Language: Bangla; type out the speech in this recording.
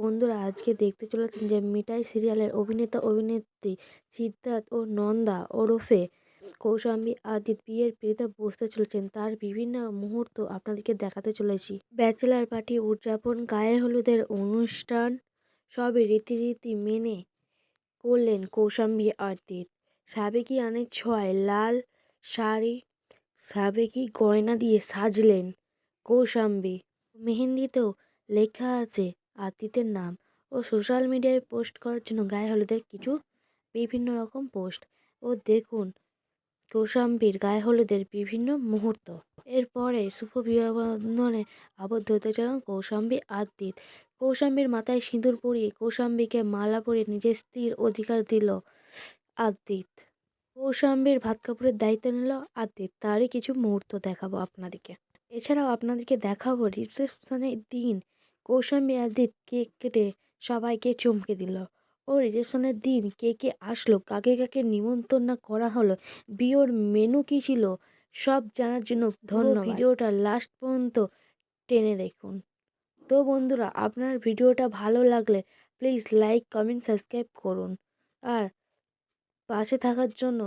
বন্ধুরা আজকে দেখতে চলেছেন যে মিঠাই সিরিয়ালের অভিনেতা, অভিনেত্রী সিদ্ধার্থ ও নন্দা ওরফে কৌশাম্বী আদিত বিয়ের পিড়িতে বসতে চলেছেন। তার বিভিন্ন মুহূর্ত আপনাদেরকে দেখাতে চলেছি। ব্যাচেলার পার্টি উদযাপন, গায়ে হলুদের অনুষ্ঠান, সবই রীতিরীতি মেনে করলেন কৌশাম্বী আদিত সাবেকি আনের ছয় লাল শাড়ি, সাবেকি গয়না দিয়ে সাজলেন কৌশাম্বী। মেহেন্দিতেও লেখা আছে আদিতের নাম ও সোশ্যাল মিডিয়ায় পোস্ট করার জন্য গায়ে হলুদের কিছু বিভিন্ন রকম পোস্ট ও দেখুন, কৌশাম্বীর গায়ে হলুদের বিভিন্ন মুহূর্ত। এরপরে শুভ বিবাহবন্ধনে আবদ্ধ হতে চান কৌশাম্বী আদিত কৌশাম্বীর মাথায় সিঁদুর পরিয়ে কৌশাম্বীকে মালা পরিয়ে নিজের স্ত্রীর অধিকার দিল আদিত কৌশাম্বীর ভাত কাপড়ের দায়িত্ব নিল আদিত তারই কিছু মুহূর্ত দেখাবো আপনাদেরকে এছাড়াও আপনাদেরকে দেখাবো রিসেপশনের দিন। কৌশাম্বী আদিত কেক কেটে সবাইকে চমকে দিল। ও রিসেপশনের দিন কে কে আসলো কাকে কাকে নিমন্ত্রণ না করা হলো বিয়ের মেনু কী ছিল সব জানার জন্য ধন্যবাদ ভিডিওটা লাস্ট পর্যন্ত টেনে দেখুন। তো বন্ধুরা আপনার ভিডিওটা ভালো লাগলে প্লিজ লাইক কমেন্ট সাবস্ক্রাইব করুন। আর পাশে থাকার জন্য